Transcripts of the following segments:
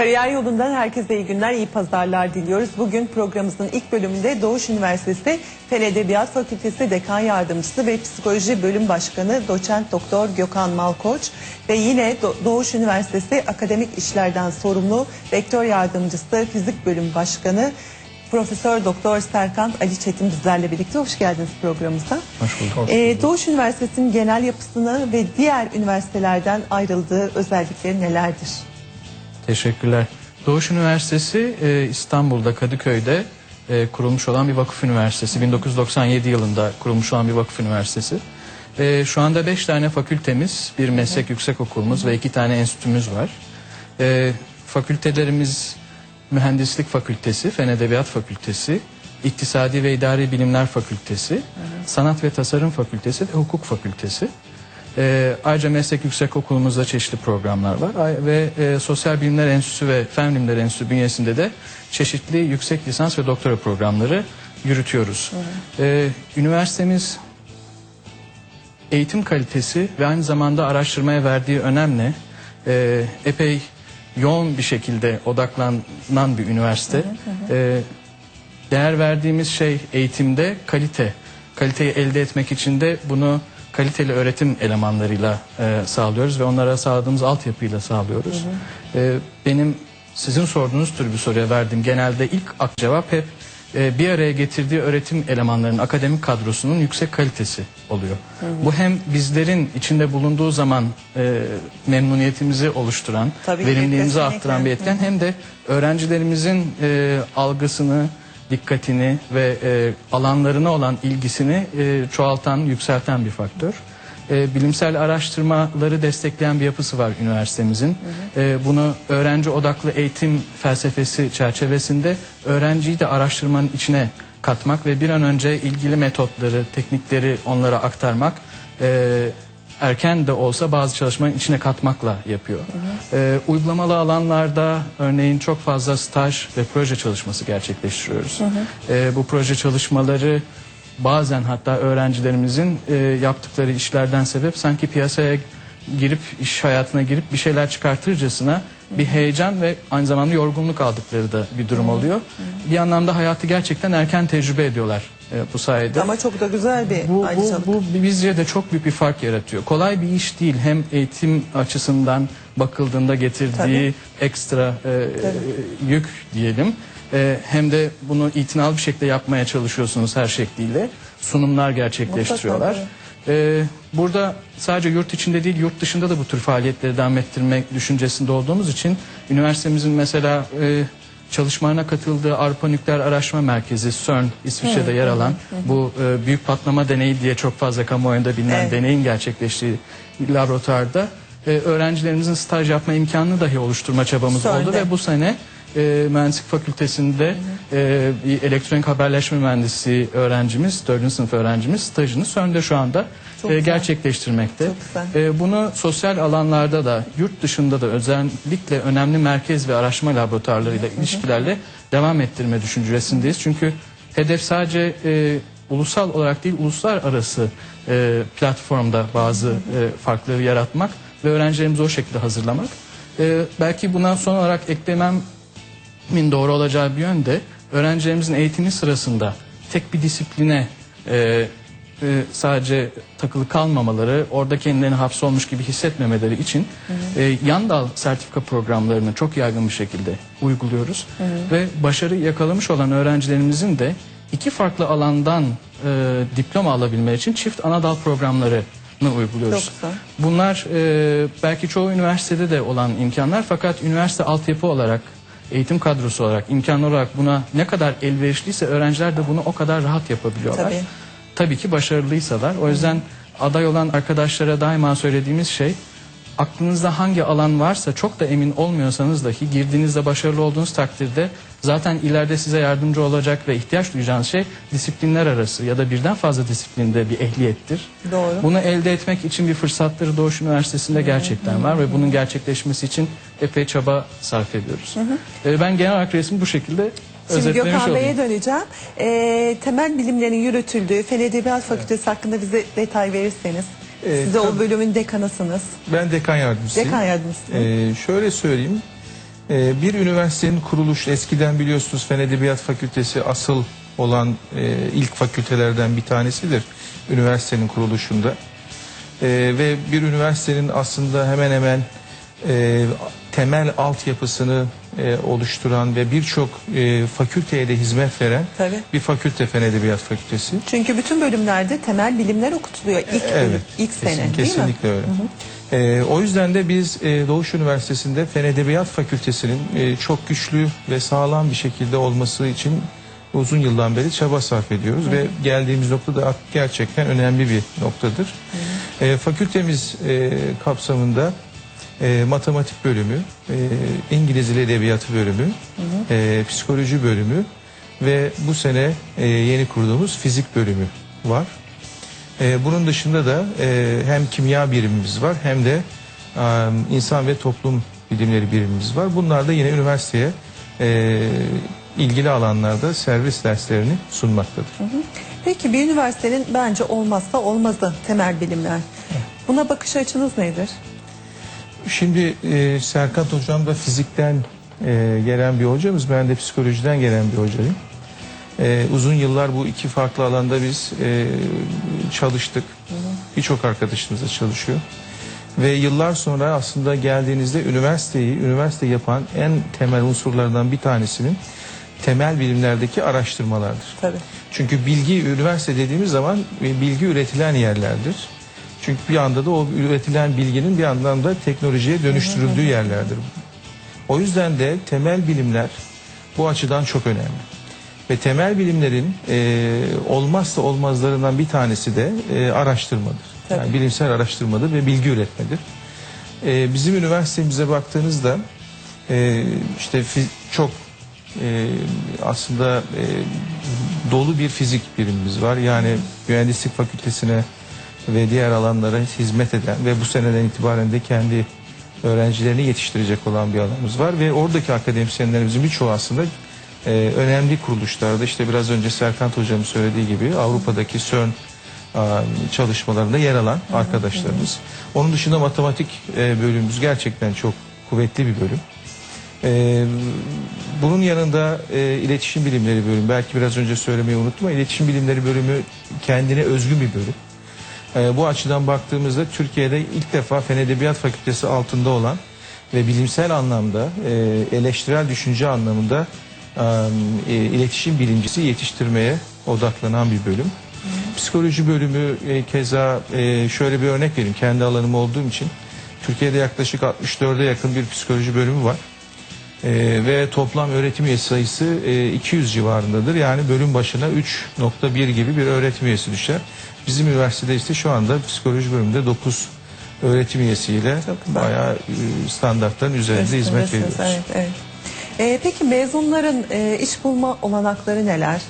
Kariyer yolundan herkese iyi günler, iyi pazarlar diliyoruz. Bugün programımızın ilk bölümünde Doğuş Üniversitesi Fen Edebiyat Fakültesi Dekan Yardımcısı ve Psikoloji Bölüm Başkanı Doçent Doktor Gökhan Malkoç ve yine Do- Doğuş Üniversitesi Akademik İşlerden sorumlu Rektör Yardımcısı Fizik Bölüm Başkanı Profesör Doktor Serkan Ali Çetin bizlerle birlikte hoş geldiniz programımıza. Hoş bulduk. Ee, Doğuş Üniversitesi'nin genel yapısını ve diğer üniversitelerden ayrıldığı özellikleri nelerdir? Teşekkürler. Doğuş Üniversitesi e, İstanbul'da Kadıköy'de e, kurulmuş olan bir vakıf üniversitesi. 1997 yılında kurulmuş olan bir vakıf üniversitesi. E, şu anda 5 tane fakültemiz, bir meslek yüksek okulumuz ve 2 tane enstitümüz var. E, fakültelerimiz Mühendislik Fakültesi, Fen Edebiyat Fakültesi, İktisadi ve İdari Bilimler Fakültesi, Sanat ve Tasarım Fakültesi ve Hukuk Fakültesi. Ee, ayrıca meslek yüksek okulumuzda çeşitli programlar var Ay- ve e, Sosyal Bilimler Enstitüsü ve Fen Bilimler Enstitüsü bünyesinde de çeşitli yüksek lisans ve doktora programları yürütüyoruz. Ee, üniversitemiz eğitim kalitesi ve aynı zamanda araştırmaya verdiği önemle e, epey yoğun bir şekilde odaklanan bir üniversite. E, değer verdiğimiz şey eğitimde kalite. Kaliteyi elde etmek için de bunu kaliteli öğretim elemanlarıyla e, sağlıyoruz ve onlara sağladığımız altyapıyla sağlıyoruz. E, benim sizin sorduğunuz tür bir soruya verdiğim genelde ilk ak cevap hep e, bir araya getirdiği öğretim elemanlarının akademik kadrosunun yüksek kalitesi oluyor. Bu hem bizlerin içinde bulunduğu zaman e, memnuniyetimizi oluşturan, Tabii verimliliğimizi arttıran bir etken hem de öğrencilerimizin e, algısını, dikkatini ve e, alanlarına olan ilgisini e, çoğaltan, yükselten bir faktör. E, bilimsel araştırmaları destekleyen bir yapısı var üniversitemizin. E, bunu öğrenci odaklı eğitim felsefesi çerçevesinde öğrenciyi de araştırmanın içine katmak ve bir an önce ilgili metotları, teknikleri onlara aktarmak e, erken de olsa bazı çalışmaların içine katmakla yapıyor. Ee, uygulamalı alanlarda örneğin çok fazla staj ve proje çalışması gerçekleştiriyoruz. Ee, bu proje çalışmaları bazen hatta öğrencilerimizin e, yaptıkları işlerden sebep sanki piyasaya girip iş hayatına girip bir şeyler çıkartırcasına bir heyecan ve aynı zamanda yorgunluk aldıkları da bir durum oluyor. Bir anlamda hayatı gerçekten erken tecrübe ediyorlar e, bu sayede. Ama çok da güzel bir Bu, bu, bu bizce de çok büyük bir fark yaratıyor. Kolay bir iş değil. Hem eğitim açısından bakıldığında getirdiği Tabii. ekstra e, yük diyelim. E, hem de bunu itinalı bir şekilde yapmaya çalışıyorsunuz her şekliyle. Sunumlar gerçekleştiriyorlar. Mutlaka, E, burada sadece yurt içinde değil yurt dışında da bu tür faaliyetleri devam ettirmek düşüncesinde olduğumuz için üniversitemizin mesela e, çalışmalarına katıldığı Avrupa Nükleer Araştırma Merkezi CERN İsviçre'de yer alan bu e, büyük patlama deneyi diye çok fazla kamuoyunda bilinen Evet. deneyin gerçekleştiği laboratuvarda e, öğrencilerimizin staj yapma imkanını dahi oluşturma çabamız CERN'de. oldu ve bu sene e, mühendislik fakültesinde e, bir elektronik haberleşme mühendisi öğrencimiz, 4. sınıf öğrencimiz stajını CERN'de şu anda Çok e, güzel. gerçekleştirmekte. Çok güzel. E, bunu sosyal alanlarda da yurt dışında da özellikle önemli merkez ve araştırma laboratuvarlarıyla ilişkilerle devam ettirme düşüncesindeyiz. Çünkü hedef sadece e, ulusal olarak değil uluslararası e, platformda bazı e, farkları yaratmak ve öğrencilerimizi o şekilde hazırlamak. E, belki buna son olarak eklememin doğru olacağı bir yönde öğrencilerimizin eğitimi sırasında tek bir disipline e, e, sadece takılı kalmamaları, orada kendilerini hapsolmuş gibi hissetmemeleri için e, yan dal sertifika programlarını çok yaygın bir şekilde uyguluyoruz. Ve başarı yakalamış olan öğrencilerimizin de iki farklı alandan e, diploma alabilmeleri için çift ana dal programlarını uyguluyoruz. Bunlar e, belki çoğu üniversitede de olan imkanlar fakat üniversite altyapı olarak eğitim kadrosu olarak imkanlar olarak buna ne kadar elverişliyse öğrenciler de bunu o kadar rahat yapabiliyorlar. Tabii. Tabii ki başarılıysalar. O yüzden aday olan arkadaşlara daima söylediğimiz şey aklınızda hangi alan varsa çok da emin olmuyorsanız dahi girdiğinizde başarılı olduğunuz takdirde zaten ileride size yardımcı olacak ve ihtiyaç duyacağınız şey disiplinler arası ya da birden fazla disiplinde bir ehliyettir. Doğru. Bunu elde etmek için bir fırsatları Doğuş Üniversitesi'nde gerçekten var ve bunun gerçekleşmesi için epey çaba sarf ediyoruz. Ee, Ben genel olarak resmi bu şekilde Şimdi özetlemiş Gökhan Bey'e döneceğim. Ee, temel bilimlerin yürütüldüğü Fen Edebiyat Fakültesi hakkında bize detay verirseniz. Ee, Siz de o bölümün dekanısınız. Ben dekan yardımcısıyım. Dekan yardımcısınız. Ee, şöyle söyleyeyim. Ee, bir üniversitenin kuruluşu eskiden biliyorsunuz Fen Edebiyat Fakültesi asıl olan e, ilk fakültelerden bir tanesidir üniversitenin kuruluşunda. Ee, ve bir üniversitenin aslında hemen hemen e, temel altyapısını e, oluşturan ve birçok e, fakülteye de hizmet veren Tabii. bir fakülte Fen Edebiyat Fakültesi. Çünkü bütün bölümlerde temel bilimler okutuluyor ilk bölüm, ilk kesin- sene değil mi? kesinlikle öyle. Ee, o yüzden de biz e, Doğuş Üniversitesi'nde Fen Edebiyat Fakültesinin e, çok güçlü ve sağlam bir şekilde olması için uzun yıldan beri çaba sarf ediyoruz ve geldiğimiz nokta da gerçekten önemli bir noktadır. E, fakültemiz e, kapsamında e, matematik bölümü, e, İngiliz Dili Edebiyatı bölümü, e, psikoloji bölümü ve bu sene e, yeni kurduğumuz fizik bölümü var. E, bunun dışında da e, hem kimya birimimiz var hem de e, insan ve toplum bilimleri birimimiz var. Bunlar da yine üniversiteye e, ilgili alanlarda servis derslerini sunmaktadır. Peki bir üniversitenin bence olmazsa olmazı temel bilimler. Buna bakış açınız nedir? Şimdi e, Serkat Hocam da fizikten e, gelen bir hocamız. Ben de psikolojiden gelen bir hocayım. E, uzun yıllar bu iki farklı alanda biz e, çalıştık. Birçok arkadaşımız da çalışıyor. Ve yıllar sonra aslında geldiğinizde üniversiteyi, üniversite yapan en temel unsurlardan bir tanesinin temel bilimlerdeki araştırmalardır. Tabii. Çünkü bilgi, üniversite dediğimiz zaman e, bilgi üretilen yerlerdir. Çünkü bir anda da o üretilen bilginin bir yandan da teknolojiye dönüştürüldüğü yerlerdir. O yüzden de temel bilimler bu açıdan çok önemli. Ve temel bilimlerin e, olmazsa olmazlarından bir tanesi de e, araştırmadır. Yani Tabii. bilimsel araştırmadır ve bilgi üretmedir. E, bizim üniversitemize baktığınızda e, işte çok e, aslında e, dolu bir fizik birimimiz var. Yani mühendislik fakültesine ve diğer alanlara hizmet eden ve bu seneden itibaren de kendi öğrencilerini yetiştirecek olan bir alanımız var ve oradaki akademisyenlerimizin birçoğu aslında e, önemli kuruluşlarda işte biraz önce Serkant hocamın söylediği gibi Avrupa'daki CERN a, çalışmalarında yer alan arkadaşlarımız. Onun dışında matematik e, bölümümüz gerçekten çok kuvvetli bir bölüm. Ee, bunun yanında e, iletişim bilimleri bölümü belki biraz önce söylemeyi unuttum ama iletişim bilimleri bölümü kendine özgü bir bölüm. Bu açıdan baktığımızda Türkiye'de ilk defa Fen Edebiyat Fakültesi altında olan ve bilimsel anlamda e, eleştirel düşünce anlamında e, iletişim bilimcisi yetiştirmeye odaklanan bir bölüm. Psikoloji bölümü e, keza e, şöyle bir örnek vereyim kendi alanım olduğum için. Türkiye'de yaklaşık 64'e yakın bir psikoloji bölümü var. Ee, ve toplam öğretim üyesi sayısı e, 200 civarındadır. Yani bölüm başına 3.1 gibi bir öğretim üyesi düşer. Bizim üniversitede ise şu anda psikoloji bölümünde 9 öğretim üyesiyle bayağı e, standartların üzerinde hizmet Üstündesiniz, veriyoruz. Evet, evet. Ee, peki mezunların e, iş bulma olanakları neler?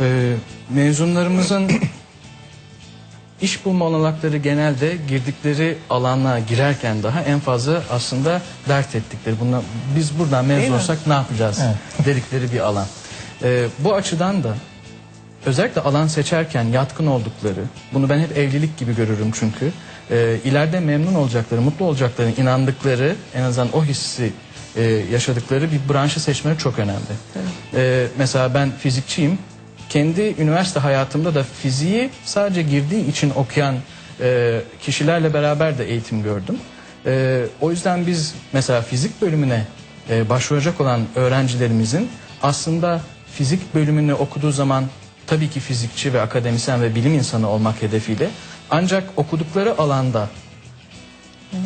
Ee, mezunlarımızın iş bulma olanakları genelde girdikleri alana girerken daha en fazla aslında dert ettikleri. Bunlar, biz buradan mezun olsak ne yapacağız dedikleri bir alan. Ee, bu açıdan da özellikle alan seçerken yatkın oldukları, bunu ben hep evlilik gibi görürüm çünkü, e, ileride memnun olacakları, mutlu olacaklarına inandıkları, en azından o hissi e, yaşadıkları bir branşı seçmeleri çok önemli. E, mesela ben fizikçiyim, kendi üniversite hayatımda da fiziği sadece girdiği için okuyan e, kişilerle beraber de eğitim gördüm. E, o yüzden biz mesela fizik bölümüne e, başvuracak olan öğrencilerimizin aslında fizik bölümünü okuduğu zaman tabii ki fizikçi ve akademisyen ve bilim insanı olmak hedefiyle ancak okudukları alanda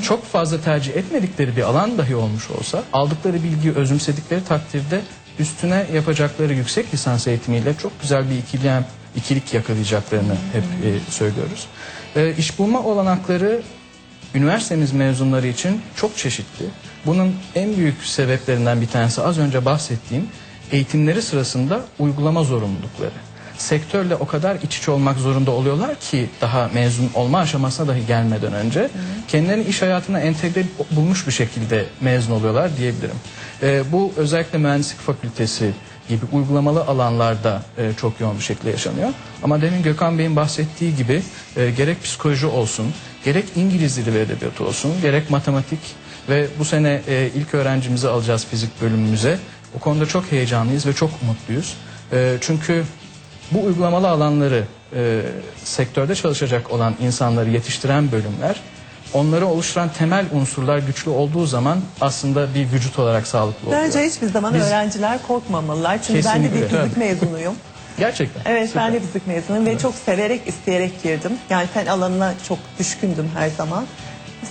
çok fazla tercih etmedikleri bir alan dahi olmuş olsa aldıkları bilgiyi özümsedikleri takdirde üstüne yapacakları yüksek lisans eğitimiyle çok güzel bir ikilem, ikilik yakalayacaklarını hep e, söylüyoruz. E, iş bulma olanakları üniversitemiz mezunları için çok çeşitli. Bunun en büyük sebeplerinden bir tanesi az önce bahsettiğim eğitimleri sırasında uygulama zorunlulukları. Sektörle o kadar iç içe olmak zorunda oluyorlar ki daha mezun olma aşamasına dahi gelmeden önce kendilerini iş hayatına entegre bulmuş bir şekilde mezun oluyorlar diyebilirim. Ee, bu özellikle mühendislik fakültesi gibi uygulamalı alanlarda e, çok yoğun bir şekilde yaşanıyor. Ama demin Gökhan Bey'in bahsettiği gibi e, gerek psikoloji olsun, gerek İngiliz dili ve edebiyatı olsun, gerek matematik Ve bu sene e, ilk öğrencimizi alacağız fizik bölümümüze. O konuda çok heyecanlıyız ve çok umutluyuz. E, çünkü bu uygulamalı alanları e, sektörde çalışacak olan insanları yetiştiren bölümler onları oluşturan temel unsurlar güçlü olduğu zaman aslında bir vücut olarak sağlıklı oluyor. Bence hiçbir zaman Biz- öğrenciler korkmamalılar. Çünkü ben de bir Kesinlikle. fizik mezunuyum. Gerçekten. Evet Süper. ben de fizik mezunuyum ve çok severek isteyerek girdim. Yani fen alanına çok düşkündüm her zaman.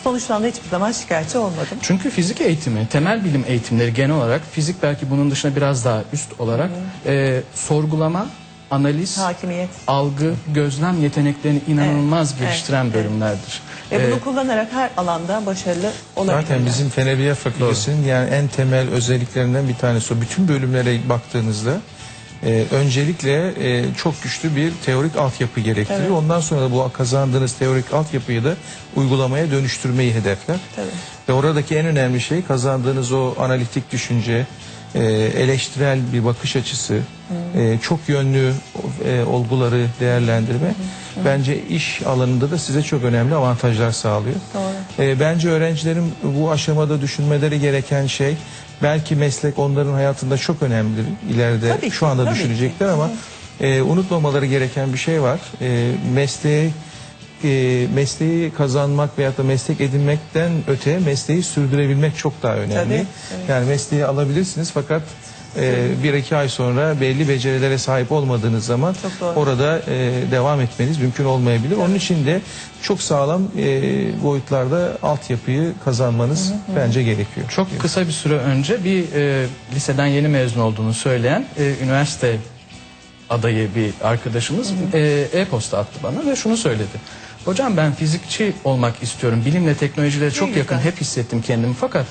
Sonuçtan da hiçbir zaman şikayetçi olmadım. Çünkü fizik eğitimi, temel bilim eğitimleri genel olarak fizik belki bunun dışında biraz daha üst olarak e, sorgulama, analiz, Hakimiyet. algı, gözlem yeteneklerini inanılmaz Evet, geliştiren evet, bölümlerdir. Ve bunu E, kullanarak her alanda başarılı olabilirler. Zaten bizim Fen Edebiyat Fakültesi'nin yani en temel özelliklerinden bir tanesi o. Bütün bölümlere baktığınızda e, öncelikle e, çok güçlü bir teorik altyapı gerektiriyor. Evet. Ondan sonra da bu kazandığınız teorik altyapıyı da uygulamaya dönüştürmeyi hedefler. Tabii. Ve oradaki en önemli şey kazandığınız o analitik düşünce, e, eleştirel bir bakış açısı, e, çok yönlü e, olguları değerlendirme. Bence iş alanında da size çok önemli avantajlar sağlıyor. Doğru. E, bence öğrencilerin bu aşamada düşünmeleri gereken şey belki meslek onların hayatında çok önemlidir. İleride Tabii ki, şu anda tabii düşünecekler ama e, unutmamaları gereken bir şey var. E, mesleği e, mesleği kazanmak veyahut da meslek edinmekten öte mesleği sürdürebilmek çok daha önemli. Tabii, evet. Yani mesleği alabilirsiniz fakat e, bir iki ay sonra belli becerilere sahip olmadığınız zaman orada e, devam etmeniz mümkün olmayabilir. Onun için de çok sağlam e, boyutlarda altyapıyı kazanmanız bence gerekiyor. Çok kısa bir süre önce bir e, liseden yeni mezun olduğunu söyleyen e, üniversite adayı bir arkadaşımız e, e-posta attı bana ve şunu söyledi. Hocam ben fizikçi olmak istiyorum. Bilimle teknolojiyle çok güzel. yakın hep hissettim kendimi fakat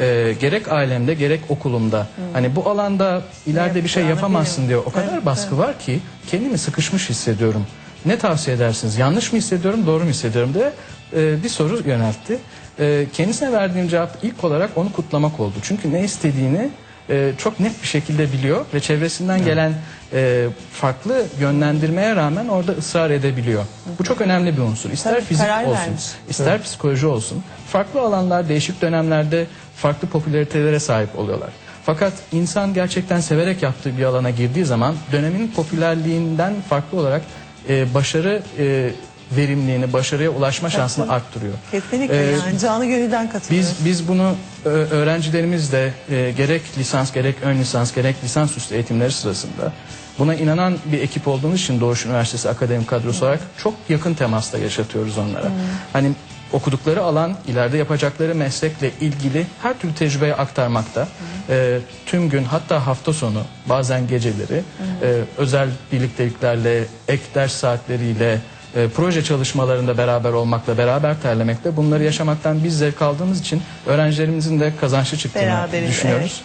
e, gerek ailemde gerek okulumda hani bu alanda ileride bir şey yapamazsın diyor. O kadar Evet, baskı var ki kendimi sıkışmış hissediyorum. Ne tavsiye edersiniz? Yanlış mı hissediyorum, doğru mu hissediyorum diye e, bir soru yöneltti. E, kendisine verdiğim cevap ilk olarak onu kutlamak oldu. Çünkü ne istediğini e, çok net bir şekilde biliyor ve çevresinden gelen e, farklı yönlendirmeye rağmen orada ısrar edebiliyor. Bu çok önemli bir unsur. İster Tabii, fizik olsun, vermiş. ister psikoloji olsun. Farklı alanlar değişik dönemlerde farklı popülaritelere sahip oluyorlar. Fakat insan gerçekten severek yaptığı bir alana girdiği zaman dönemin popülerliğinden farklı olarak e, başarı e, verimliğini, başarıya ulaşma şansını arttırıyor. Kesinlikle Ee, yani canı gönülden katılıyorum. Biz biz bunu ö- öğrencilerimizle e, gerek lisans gerek ön lisans gerek lisansüstü eğitimleri sırasında buna inanan bir ekip olduğumuz için Doğuş Üniversitesi akademik kadrosu olarak çok yakın temasta yaşatıyoruz onlara. Hani okudukları alan ileride yapacakları meslekle ilgili her türlü tecrübeyi aktarmakta. E, tüm gün hatta hafta sonu bazen geceleri e, özel birlikteliklerle ek ders saatleriyle e, proje çalışmalarında beraber olmakla, beraber terlemekle bunları yaşamaktan biz zevk aldığımız için öğrencilerimizin de kazançlı çıktığını Beraberiz, düşünüyoruz.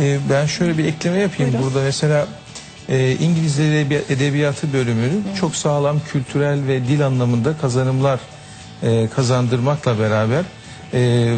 Ee, ben şöyle bir ekleme yapayım Buyurun. burada. Mesela e, İngiliz Edebi- Edebiyatı bölümünün çok sağlam kültürel ve dil anlamında kazanımlar e, kazandırmakla beraber e,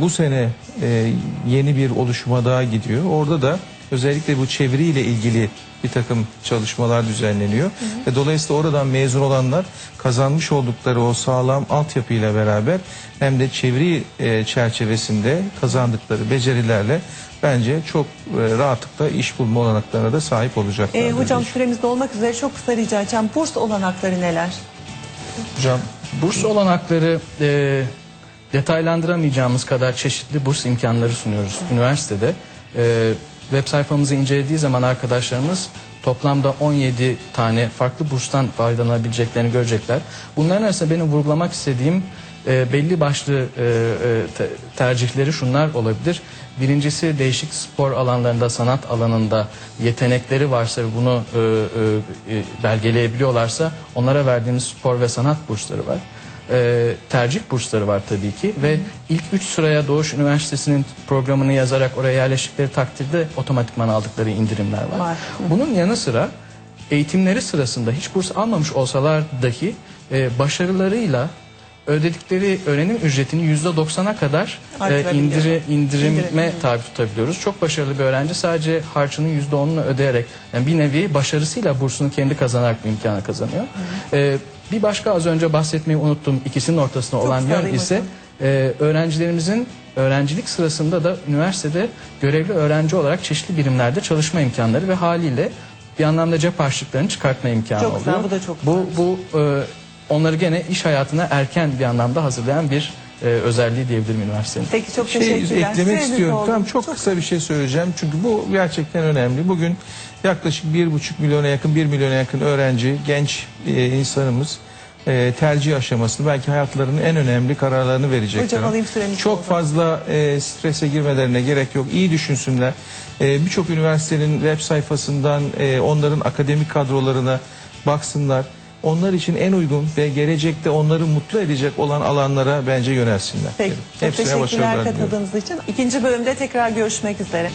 bu sene e, yeni bir oluşuma daha gidiyor. Orada da özellikle bu çeviriyle ilgili bir takım çalışmalar düzenleniyor. Ve dolayısıyla oradan mezun olanlar kazanmış oldukları o sağlam altyapıyla beraber hem de çeviri e, çerçevesinde kazandıkları becerilerle bence çok e, rahatlıkla iş bulma olanaklarına da sahip olacaklar. Ee, hocam süremiz dolmak üzere çok kısa rica edeceğim. Burs olanakları neler? hocam Burs olanakları e, detaylandıramayacağımız kadar çeşitli burs imkanları sunuyoruz üniversitede. E, web sayfamızı incelediği zaman arkadaşlarımız toplamda 17 tane farklı burstan faydalanabileceklerini görecekler. Bunların arasında benim vurgulamak istediğim e, belli başlı e, e, te- tercihleri şunlar olabilir. Birincisi değişik spor alanlarında, sanat alanında yetenekleri varsa ve bunu e, e, e, belgeleyebiliyorlarsa onlara verdiğimiz spor ve sanat bursları var. E, tercih bursları var tabii ki ve ilk 3 sıraya Doğuş Üniversitesi'nin programını yazarak oraya yerleştikleri takdirde otomatikman aldıkları indirimler var. Var. Bunun yanı sıra eğitimleri sırasında hiç burs almamış olsalar dahi e, başarılarıyla ödedikleri öğrenim ücretini yüzde doksana kadar e, indiri, indirime İndirim. tabi tutabiliyoruz. Çok başarılı bir öğrenci sadece harcının yüzde onunu ödeyerek yani bir nevi başarısıyla bursunu kendi kazanarak bu imkanı kazanıyor. E, bir başka az önce bahsetmeyi unuttum ikisinin ortasında olan yön ise hocam. e, öğrencilerimizin öğrencilik sırasında da üniversitede görevli öğrenci olarak çeşitli birimlerde çalışma imkanları ve haliyle bir anlamda cep harçlıklarını çıkartma imkanı Çok güzel, oluyor. bu da çok Bu, bu e, onları gene iş hayatına erken bir anlamda hazırlayan bir e, özelliği diyebilirim üniversitenin. Peki çok şey teşekkürler. eklemek Süreniz istiyorum. oldu. Tamam çok, kısa bir şey söyleyeceğim. Çünkü bu gerçekten önemli. Bugün yaklaşık bir buçuk milyona yakın, bir milyona yakın öğrenci, genç e, insanımız e, tercih aşamasında belki hayatlarının en önemli kararlarını verecekler. Hocam alayım süreniz Çok oldu. fazla e, strese girmelerine gerek yok. İyi düşünsünler. E, Birçok üniversitenin web sayfasından e, onların akademik kadrolarına baksınlar. Onlar için en uygun ve gelecekte onları mutlu edecek olan alanlara bence yönelsinler. Peki. Çok Hepsine teşekkürler diliyorum. katıldığınız için. İkinci bölümde tekrar görüşmek üzere.